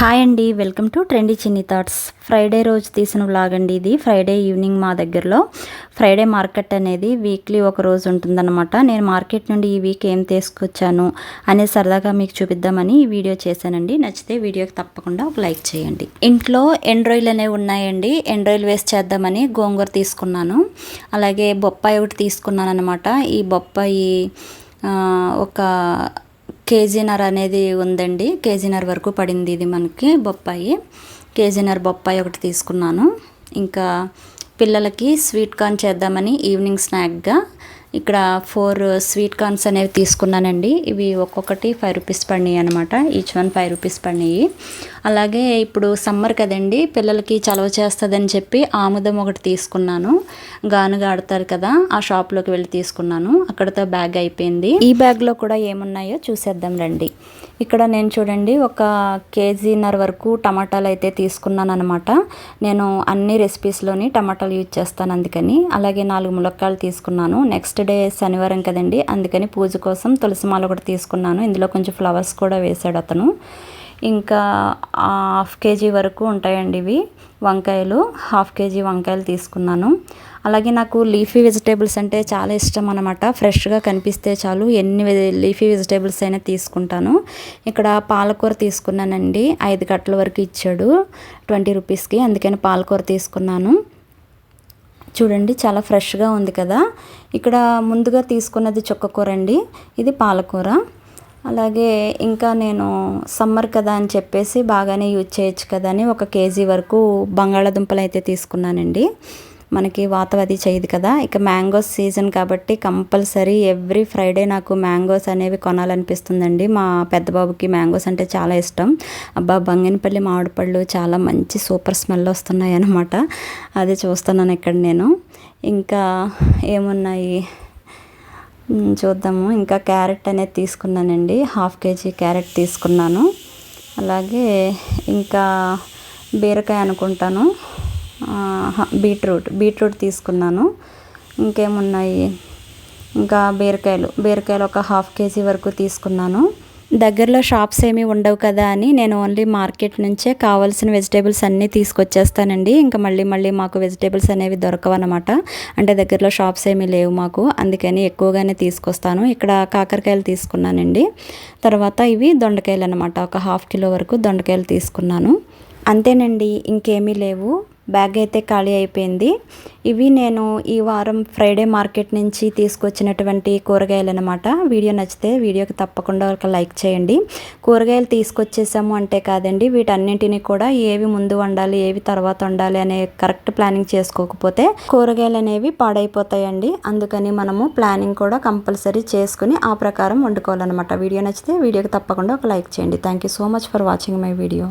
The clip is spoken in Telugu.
హాయ్ అండి welcome to trendy Chinni thoughts. Friday రోజు తీసిన వ్లాగ్ అండి ఇది. ఫ్రైడే ఈవినింగ్ మా దగ్గరలో. ఫ్రైడే మార్కెట్ అనేది వీక్లీ ఒక రోజు ఉంటుందన్నమాట. నేను మార్కెట్ నుండి ఈ వీక్ ఏం తీసుకొచ్చాను అనే సరదాగా మీకు చూపిద్దామని ఈ వీడియో చేశానండి. నచ్చితే వీడియోకి తప్పకుండా ఒక లైక్ చేయండి. ఇంట్లో ఎండ్రాయిల్ అనేవి ఉన్నాయండి. ఎండ్రాయిల్ వేస్ట్ చేద్దామని గోంగూర తీసుకున్నాను. అలాగే బొప్పాయి ఒకటి తీసుకున్నాను అనమాట ఈ బొప్పాయి ఒక కేజీనర్ అనేది ఉందండి. కేజీనర్ వరకు పడింది ఇది మనకి బొప్పాయి. కేజీనర్ బొప్పాయి ఒకటి తీసుకున్నాను. ఇంకా పిల్లలకి స్వీట్ కార్న్ చేద్దామని ఈవినింగ్ స్నాక్గా ఇక్కడ ఫోర్ స్వీట్ కార్న్స్ అనేవి తీసుకున్నానండి. ఇవి ఒక్కొక్కటి ఫైవ్ రూపీస్ పడినాయి అనమాట ఈచ్ వన్ ఫైవ్ రూపీస్ పడినాయి. అలాగే ఇప్పుడు సమ్మర్ కదండి పిల్లలకి చలవ చేస్తుందని చెప్పి ఆముదం ఒకటి తీసుకున్నాను. గానుగా ఆడతారు కదా ఆ షాప్లోకి వెళ్ళి తీసుకున్నాను. అక్కడతో బ్యాగ్ అయిపోయింది. ఈ బ్యాగ్లో కూడా ఏమున్నాయో చూసేద్దాం రండి. ఇక్కడ నేను చూడండి ఒక కేజీన్నర వరకు టమాటాలు అయితే తీసుకున్నాను అనమాట నేను అన్ని రెసిపీస్లోని టమాటాలు యూజ్ చేస్తాను అందుకని. అలాగే నాలుగు ములక్కాయలు తీసుకున్నాను. నెక్స్ట్ డే శనివారం కదండి. అందుకని పూజ కోసం తులసి మాల కూడా తీసుకున్నాను. ఇందులో కొంచెం ఫ్లవర్స్ కూడా వేశాడు అతను. ఇంకా హాఫ్ కేజీ వరకు ఉంటాయండి ఇవి. వంకాయలు హాఫ్ కేజీ వంకాయలు తీసుకున్నాను. అలాగే నాకు లీఫీ వెజిటేబుల్స్ అంటే చాలా ఇష్టం అనమాట ఫ్రెష్గా కనిపిస్తే చాలు ఎన్ని లీఫీ వెజిటేబుల్స్ అయినా తీసుకుంటాను. ఇక్కడ పాలకూర తీసుకున్నానండి. ఐదు కట్టల వరకు ఇచ్చాడు ట్వంటీ రూపీస్కి. అందుకని పాలకూర తీసుకున్నాను. చూడండి చాలా ఫ్రెష్గా ఉంది కదా. ఇక్కడ ముందుగా తీసుకున్నది చుక్కకూర అండి. ఇది పాలకూర. అలాగే ఇంకా నేను సమ్మర్ కదా అని చెప్పేసి బాగానే యూజ్ చేయొచ్చు కదా అని ఒక కేజీ వరకు బంగాళాదుంపలు అయితే తీసుకున్నానండి. మనకి వాతం అది చేయదు కదా. ఇక మ్యాంగోస్ సీజన్ కాబట్టి కంపల్సరీ ఎవ్రీ ఫ్రైడే నాకు మ్యాంగోస్ అనేవి కొనాలనిపిస్తుందండి. మా పెద్ద బాబుకి మ్యాంగోస్ అంటే చాలా ఇష్టం. అబ్బా బంగినపల్లి మామిడి పళ్ళు చాలా మంచి సూపర్ స్మెల్ వస్తున్నాయి అనమాట అది చూస్తున్నాను ఇక్కడ నేను. ఇంకా ఏమున్నాయి? చూద్దాము. ఇంకా క్యారెట్ అనేది తీసుకున్నానండి. హాఫ్ కేజీ క్యారెట్ తీసుకున్నాను. అలాగే ఇంకా బీరకాయ అనుకుంటాను. బీట్రూట్. బీట్రూట్ తీసుకున్నాను. ఇంకేమున్నాయి? ఇంకా బీరకాయలు. బీరకాయలు ఒక హాఫ్ కేజీ వరకు తీసుకున్నాను. దగ్గరలో షాప్స్ ఏమీ ఉండవు కదా అని నేను ఓన్లీ మార్కెట్ నుంచే కావాల్సిన వెజిటేబుల్స్ అన్నీ తీసుకొచ్చేస్తానండి. ఇంకా మళ్ళీ మళ్ళీ మాకు వెజిటేబుల్స్ అనేవి దొరకవు అనమాట అంటే దగ్గరలో షాప్స్ ఏమీ లేవు మాకు. అందుకని ఎక్కువగానే తీసుకొస్తాను. ఇక్కడ కాకరకాయలు తీసుకున్నానండి. తర్వాత ఇవి దొండకాయలు అనమాట ఒక హాఫ్ కిలో వరకు దొండకాయలు తీసుకున్నాను. అంతేనండి ఇంకేమీ లేవు. బ్యాగ్ అయితే ఖాళీ అయిపోయింది. ఇవి నేను ఈ వారం ఫ్రైడే మార్కెట్ నుంచి తీసుకొచ్చినటువంటి కూరగాయలు అనమాట వీడియో నచ్చితే వీడియోకి తప్పకుండా ఒక లైక్ చేయండి. కూరగాయలు తీసుకొచ్చేసాము అంటే కాదండి వీటన్నింటినీ కూడా ఏవి ముందు వండాలి ఏవి తర్వాత వండాలి అనే కరెక్ట్ ప్లానింగ్ చేసుకోకపోతే కూరగాయలు అనేవి పాడైపోతాయండి. అందుకని మనము ప్లానింగ్ కూడా కంపల్సరీ చేసుకుని ఆ ప్రకారం వండుకోవాలన్నమాట. వీడియో నచ్చితే వీడియోకి తప్పకుండా ఒక లైక్ చేయండి. Thank you so much for watching my video.